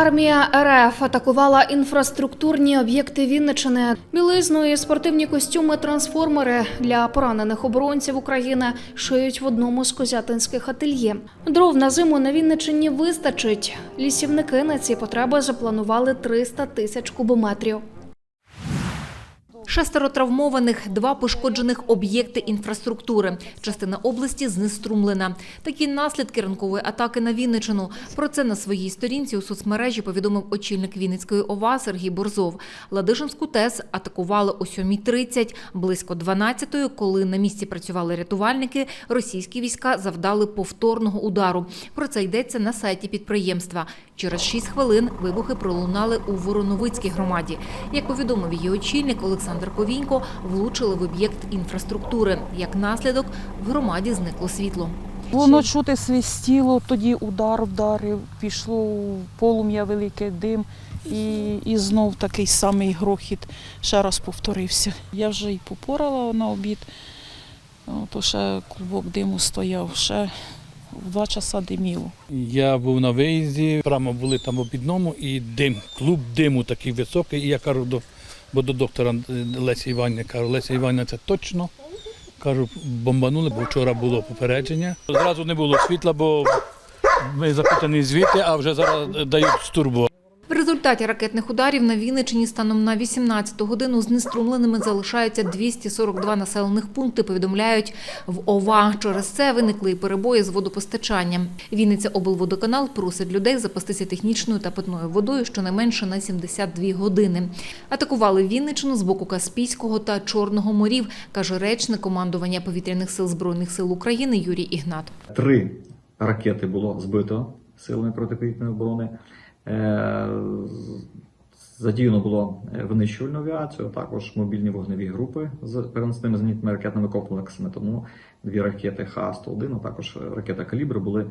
Армія РФ атакувала інфраструктурні об'єкти Вінничини. Білизну і спортивні костюми трансформери для поранених оборонців України шиють в одному з козятинських ательє. Дров на зиму на Вінничині вистачить. Лісівники на ці потреби запланували 300 тисяч кубометрів. Шестеро травмованих, два пошкоджених об'єкти інфраструктури. Частина області знеструмлена. Такі наслідки ранкової атаки на Вінничину. Про це на своїй сторінці у соцмережі повідомив очільник Вінницької ОВА Сергій Борзов. Ладижинську ТЕС атакували о 7.30. Близько 12-ї, коли на місці працювали рятувальники, російські війська завдали повторного удару. Про це йдеться на сайті підприємства. Через 6 хвилин вибухи пролунали у Вороновицькій громаді. Як повідомив її очільник Олександр Ковінько, влучили в об'єкт інфраструктури. Як наслідок, в громаді зникло світло. Воно чути свистіло, тоді удар вдарив, пішло в полум'я великий дим, і, і знов такий самий грохіт ще раз повторився. Я вже й попорала на обід, то ще клубок диму стояв, ще в два часа диміло. Я був на виїзді, прямо були там обідному і дим, клуб диму такий високий. І я кажу до, бо до доктора Лесі Іванівни, кажу, Леся Іванівна, це точно. Кажу, бомбанули, бо вчора було попередження. Зразу не було світла, бо ми запитані звідти, а вже зараз дають з турбо. Результаті ракетних ударів на Вінничині станом на 18 годину знеструмленими залишаються 242 населених пункти, повідомляють в ОВА. Через це виникли і перебої з водопостачанням. Вінниця облводоканал просить людей запастися технічною та питною водою щонайменше на 72 години. Атакували Вінничину з боку Каспійського та Чорного морів, каже речник командування повітряних сил Збройних сил України Юрій Ігнат. Три ракети було збито силами протиповітряної оборони. Е, Задіяно було е, винищувальну авіацію, а також мобільні вогневі групи з переносними зенітними ракетними комплексами. Тому дві ракети Х-101, а також ракета «Калібр» були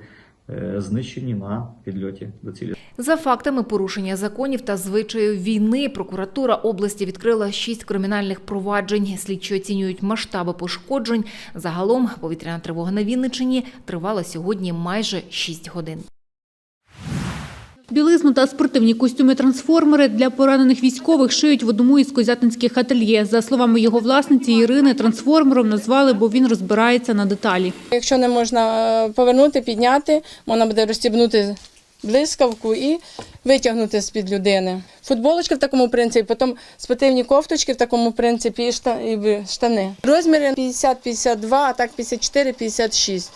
е, знищені на підльоті до цілі. За фактами порушення законів та звичаю війни, прокуратура області відкрила шість кримінальних проваджень. Слідчі оцінюють масштаби пошкоджень. Загалом повітряна тривога на Вінничині тривала сьогодні майже 6 годин. Білизну та спортивні костюми-трансформери для поранених військових шиють в одному із козятинських ательє. За словами його власниці Ірини, трансформером назвали, бо він розбирається на деталі. Якщо не можна е, повернути, підняти, можна буде розстібнути блискавку і витягнути з-під людини. Футболочки в такому принципі, потім спортивні кофточки в такому принципі і шта- штани. Розміри 50-52, а так 54-56.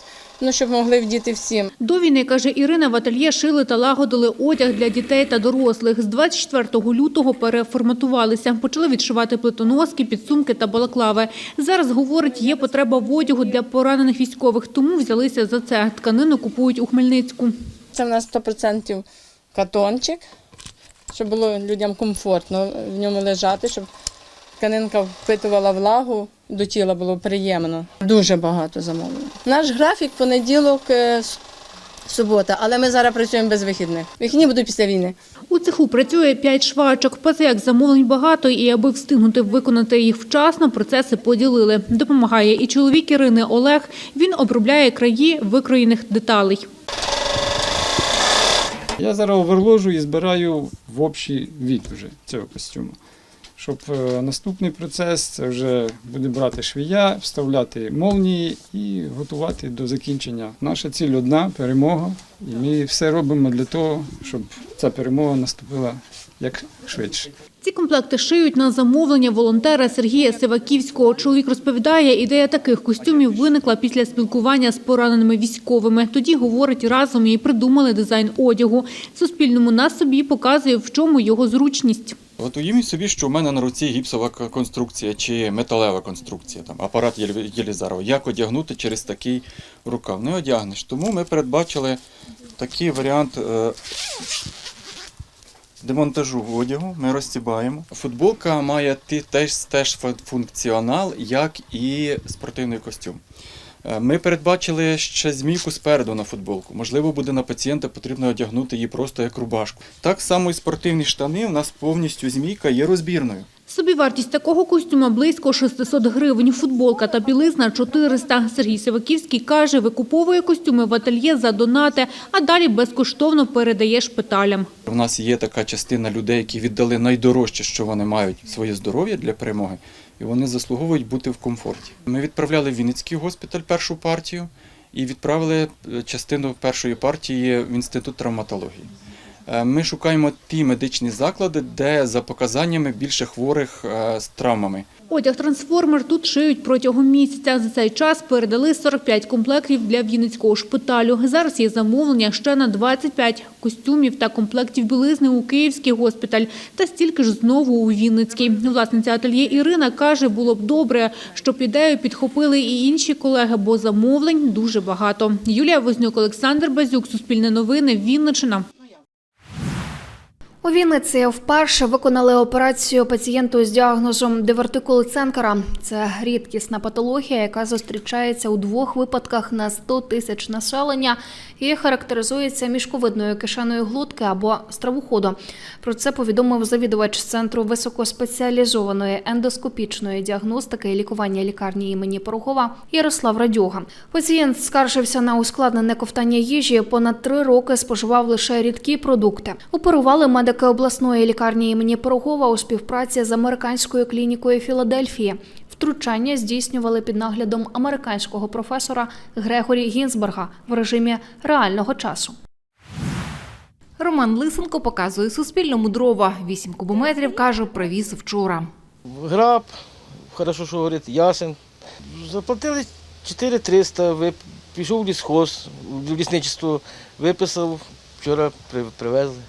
Ну, щоб могли вдіти всім. До війни, каже Ірина, в ательє шили та лагодили одяг для дітей та дорослих. З 24 лютого переформатувалися. Почали відшивати плитоноски, підсумки та балаклави. Зараз, говорить, є потреба в одягу для поранених військових, тому взялися за це. Тканину купують у Хмельницьку. Це в нас 100% катончик, щоб було людям комфортно в ньому лежати, щоб тканинка впитувала влагу, до тіла було приємно. Дуже багато замовлень. Наш графік понеділок, е, субота, але ми зараз працюємо без вихідних. Вихідні будуть після війни. У цеху працює п'ять швачок. Позаяк замовлень багато, і аби встигнути виконати їх вчасно, процеси поділили. Допомагає і чоловік Ірини Олег. Він обробляє краї викроєних деталей. Я зараз оверложу і збираю в общий від уже цього костюму. Щоб е, наступний процес це вже буде брати швія, вставляти молнії і готувати до закінчення. Наша ціль одна перемога. І ми все робимо для того, щоб ця перемога наступила як швидше. Ці комплекти шиють на замовлення волонтера Сергія Сиваківського. Чоловік розповідає, ідея таких костюмів виникла після спілкування з пораненими військовими. Тоді, говорить, разом і придумали дизайн одягу. Суспільному на собі показує, в чому його зручність. От уявіть собі, що в мене на руці гіпсова конструкція чи металева конструкція, там апарат Єлізарова. Як одягнути через такий рукав? Не одягнеш. Тому ми передбачили такий варіант е, демонтажу одягу. Ми розстібаємо. Футболка має теж, теж функціонал, як і спортивний костюм. Е, Ми передбачили ще змійку спереду на футболку. Можливо, буде на пацієнта потрібно одягнути її просто як рубашку. Так само і спортивні штани у нас повністю змійка є розбірною. Собівартість такого костюма близько 600 гривень, футболка та білизна – 400. Сергій Сиваківський каже, викуповує костюми в ательє за донати, а далі безкоштовно передає шпиталям. У нас є така частина людей, які віддали найдорожче, що вони мають своє здоров'я для перемоги, і вони заслуговують бути в комфорті. Ми відправляли в Вінницький госпіталь першу партію і відправили е, частину першої партії в інститут травматології. Е, Ми шукаємо ті медичні заклади, де за показаннями більше хворих е, з травмами. Одяг «Трансформер» тут шиють протягом місяця. За цей час передали 45 комплектів для Вінницького шпиталю. Зараз є замовлення ще на 25 костюмів та комплектів білизни у Київський госпіталь та стільки ж знову у Вінницький. Власниця ательє Ірина каже, було б добре, щоб ідею підхопили і інші колеги, бо замовлень дуже багато. Юлія Вознюк, Олександр Базюк, Суспільне новини, Вінниччина. У Вінниці вперше виконали операцію пацієнту з діагнозом дивертикули Ценкера. Це рідкісна патологія, яка зустрічається у двох випадках на 100 тисяч населення і характеризується мішковидною кишеною глутки або стравоходу. Про це повідомив завідувач центру високоспеціалізованої ендоскопічної діагностики і лікування лікарні імені Порохова Ярослав Радьога. Пацієнт скаржився на ускладнене ковтання їжі. Понад три роки споживав лише рідкі продукти. Оперували медики обласної лікарні імені Порохова у співпраці з американською клінікою Філадельфії. Втручання здійснювали під наглядом американського професора Грегорі Гінзберга в режимі реального часу. Роман Лисенко показує Суспільному дрова. 8 кубометрів, каже, привіз вчора. Граб, хорошо, що говорить, ясен. Заплатили 4300, вип... пішов в лісхоз, в лісничество, виписав, вчора привезли.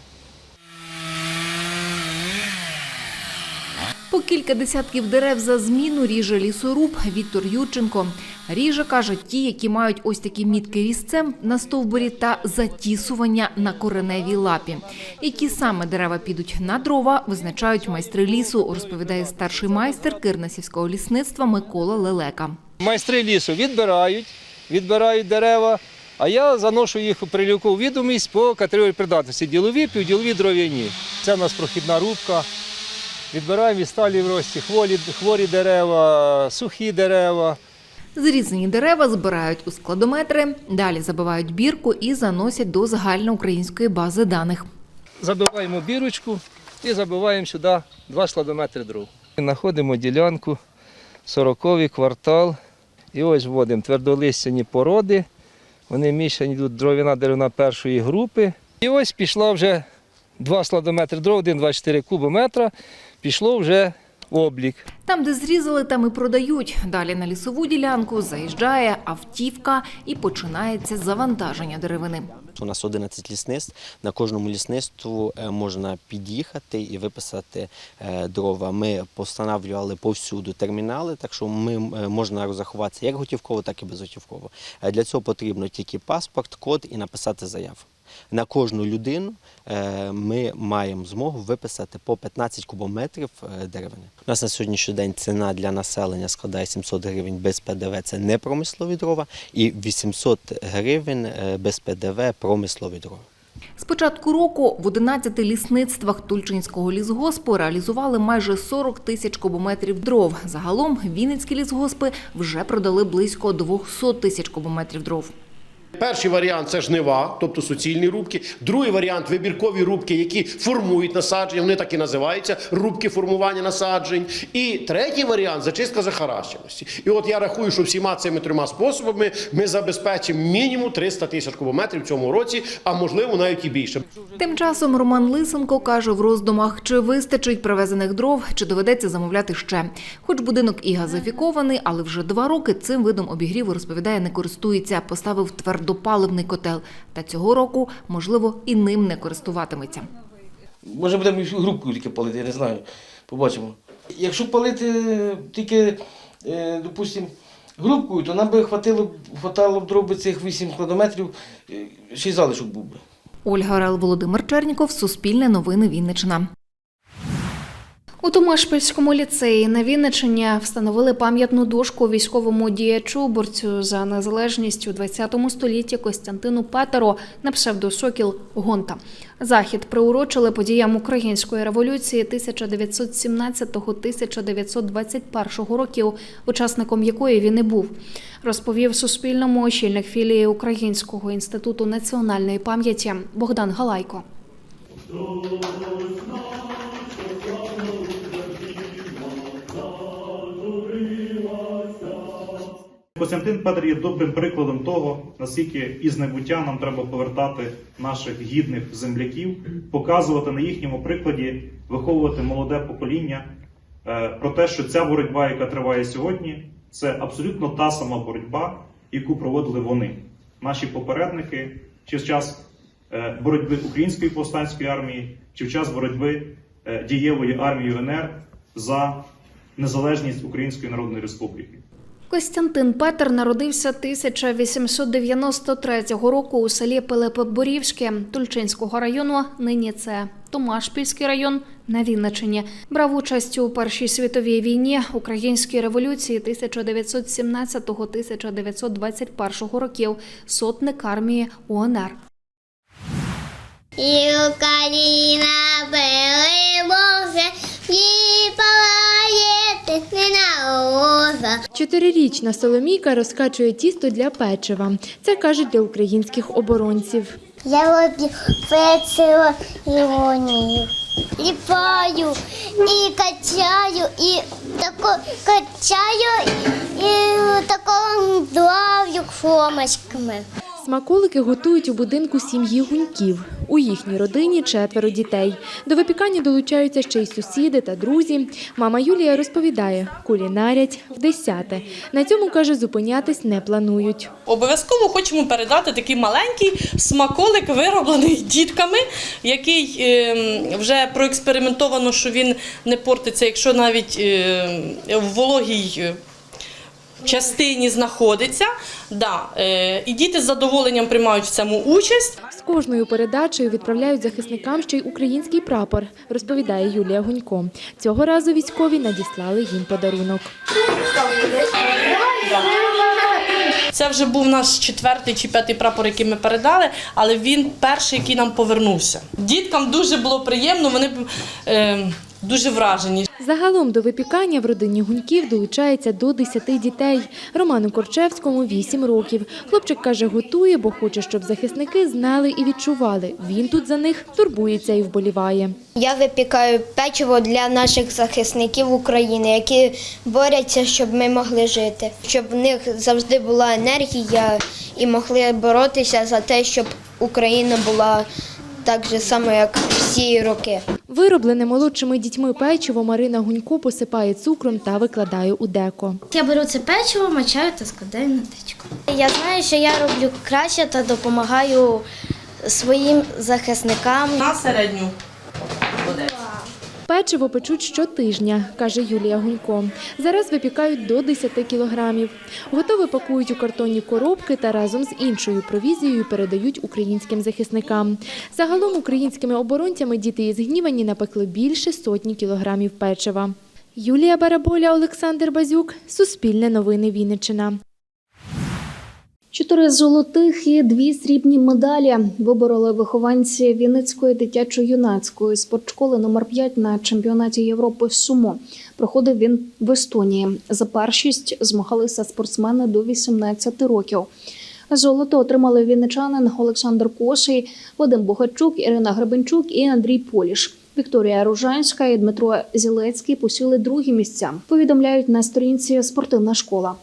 По кілька десятків дерев за зміну ріже лісоруб Віктор Юрченко. Ріже, каже, ті, які мають ось такі мітки різцем на стовбурі та затісування на кореневій лапі. Які саме дерева підуть на дрова, визначають майстри лісу, розповідає старший майстер Кирнасівського лісництва Микола Лелека. Майстри лісу відбирають, відбирають дерева, а я заношу їх у прилюку відомість по категорії придатності ділові, півділові, дров'яні. Це у нас прохідна рубка. Відбираємо і сталі в рості хворі, хворі дерева, сухі дерева. Зрізані дерева збирають у складометри, далі забивають бірку і заносять до загальноукраїнської бази даних. Забиваємо бірочку і забиваємо сюди 2 складометри дров. Знаходимо ділянку, 40-й квартал. І ось вводимо твердолистяні породи. Вони мішані тут дров'яна деревина першої групи. І ось пішла вже 2 складометри дров, 1,24 кубометра. Пішло вже облік. Там, де зрізали, там і продають. Далі на лісову ділянку заїжджає автівка і починається завантаження деревини. У нас 11 лісництв. На кожному лісництву е, можна під'їхати і виписати е, дрова. Ми постановлювали повсюду термінали, так що ми е, можна розрахуватися як готівково, так і безготівково. Для цього потрібно тільки паспорт, код і написати заяву. На кожну людину е, ми маємо змогу виписати по 15 кубометрів е, деревини. У нас на сьогоднішній день ціна для населення складає 700 гривень без ПДВ, це не промислові дрова, і 800 гривень е, без ПДВ промислові дрова. З початку року в 11 лісництвах Тульчинського лісгоспу реалізували майже 40 тисяч кубометрів дров. Загалом Вінницькі лісгоспи вже продали близько 200 тисяч кубометрів дров. Перший варіант це жнива, тобто суцільні рубки. Другий варіант вибіркові рубки, які формують насадження. Вони так і називаються рубки формування насаджень. І третій варіант зачистка захаращеності. І от я рахую, що всіма цими трьома способами ми забезпечимо мінімум 300 тисяч кубометрів в цьому році, а можливо навіть і більше. Тим часом Роман Лисенко каже в роздумах, чи вистачить привезених дров, чи доведеться замовляти ще. Хоч будинок і газифікований, але вже два роки цим видом обігріву, розповідає, не користується. Поставив твердопаливний котел. Та цього року, можливо, і ним не користуватиметься. Може будемо і грубку тільки палити, я не знаю. Побачимо. Якщо палити тільки, е, допустимо, грубкою, то нам би хватило, хватало б дров би цих 8 кілометрів, е, ще й залишок був би. Ольга Орел, Володимир Черніков, Суспільне новини Вінниччина. У Томашпільському ліцеї на Вінниччині встановили пам'ятну дошку військовому діячу борцю за незалежність у 20 столітті Костянтину Петеро на псевдосокіл Гонта. Захід приурочили подіям української революції 1917-1921 років, учасником якої він і був. Розповів Суспільному очільник філії Українського інституту національної пам'яті Богдан Галайко. Костянтин Петр є добрим прикладом того, наскільки із небуття нам треба повертати наших гідних земляків, показувати на їхньому прикладі, виховувати молоде покоління е, про те, що ця боротьба, яка триває сьогодні, це абсолютно та сама боротьба, яку проводили вони, наші попередники, чи в час е, боротьби української повстанської армії, чи в час боротьби е, дієвої армії УНР за незалежність Української Народної Республіки. Костянтин Петер народився 1893 року у селі Пилипи-Борівське Тульчинського району. Нині це Томашпільський район на Вінниччині. Брав участь у Першій світовій війні, українській революції 1917-1921 років. Сотник армії УНР. І Україна переможе, і палає. Чотирирічна Соломійка розкачує тісто для печива. Це кажуть для українських оборонців. Я роблю печиво іронію. Ліпаю і качаю, і тако качаю, і тако плавлю хромочками. Смаколики готують у будинку сім'ї гуньків. У їхній родині четверо дітей. До випікання долучаються ще й сусіди та друзі. Мама Юлія розповідає, кулінарять в десяте. На цьому каже, зупинятись не планують. Обов'язково хочемо передати такий маленький смаколик, вироблений дітками, який е, вже проекспериментовано, що він не портиться, якщо навіть е, в вологій. Частині знаходиться, да, е, і діти з задоволенням приймають в цьому участь. З кожною передачею відправляють захисникам ще й український прапор, розповідає Юлія Гунько. Цього разу військові надіслали їм подарунок. Це вже був наш четвертий чи п'ятий прапор, який ми передали, але він перший, який нам повернувся. Діткам дуже було приємно, вони е, дуже вражені. Загалом до випікання в родині гуньків долучається до 10 дітей. Роману Корчевському 8 років. Хлопчик каже, готує, бо хоче, щоб захисники знали і відчували. Він тут за них турбується і вболіває. Я випікаю печиво для наших захисників України, які борються, щоб ми могли жити, щоб в них завжди була енергія і могли боротися за те, щоб Україна була так же само, як всі роки. Вироблене молодшими дітьми печиво Марина Гунько посипає цукром та викладає у деко. Я беру це печиво, мачаю та складаю на тичку. Я знаю, що я роблю краще та допомагаю своїм захисникам. На середню. Печиво печуть щотижня, каже Юлія Гунько. Зараз випікають до 10 кілограмів. Готове пакують у картонні коробки та разом з іншою провізією передають українським захисникам. Загалом українськими оборонцями діти із Гнівані напекли більше сотні кілограмів печива. Юлія Бараболя, Олександр Базюк, Суспільне новини Вінниччина. Чотири золотих і дві срібні медалі вибороли вихованці Вінницької дитячо-юнацької спортшколи номер 5 на чемпіонаті Європи Сумо. Проходив він в Естонії. За першість змагалися спортсмени до 18 років. Золото отримали вінничанин Олександр Косий, Вадим Богачук, Ірина Гребенчук і Андрій Поліш. Вікторія Ружанська і Дмитро Зілецький посіли другі місця. Повідомляють на сторінці спортивна школа.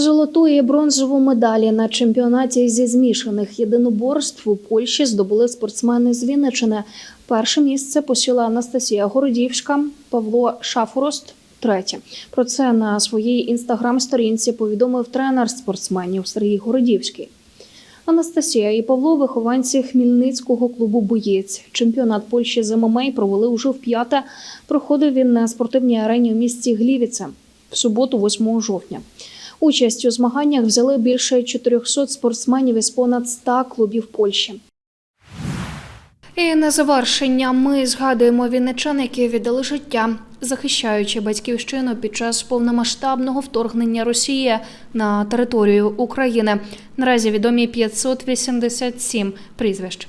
Золоту і бронзову медалі на чемпіонаті зі змішаних єдиноборств у Польщі здобули спортсмени з Вінничини. Перше місце посіла Анастасія Городівська, Павло Шафорост. Третє про це на своїй інстаграм-сторінці повідомив тренер спортсменів Сергій Городівський. Анастасія і Павло вихованці Хмільницького клубу Боєць. Чемпіонат Польщі з ММА провели уже вп'яте. Проходив він на спортивній арені у місті Глівіце в суботу, 8 жовтня. Участь у змаганнях взяли більше 400 спортсменів із понад 100 клубів Польщі. І на завершення ми згадуємо вінничан, які віддали життя, захищаючи батьківщину під час повномасштабного вторгнення Росії на територію України. Наразі відомі 587 прізвищ.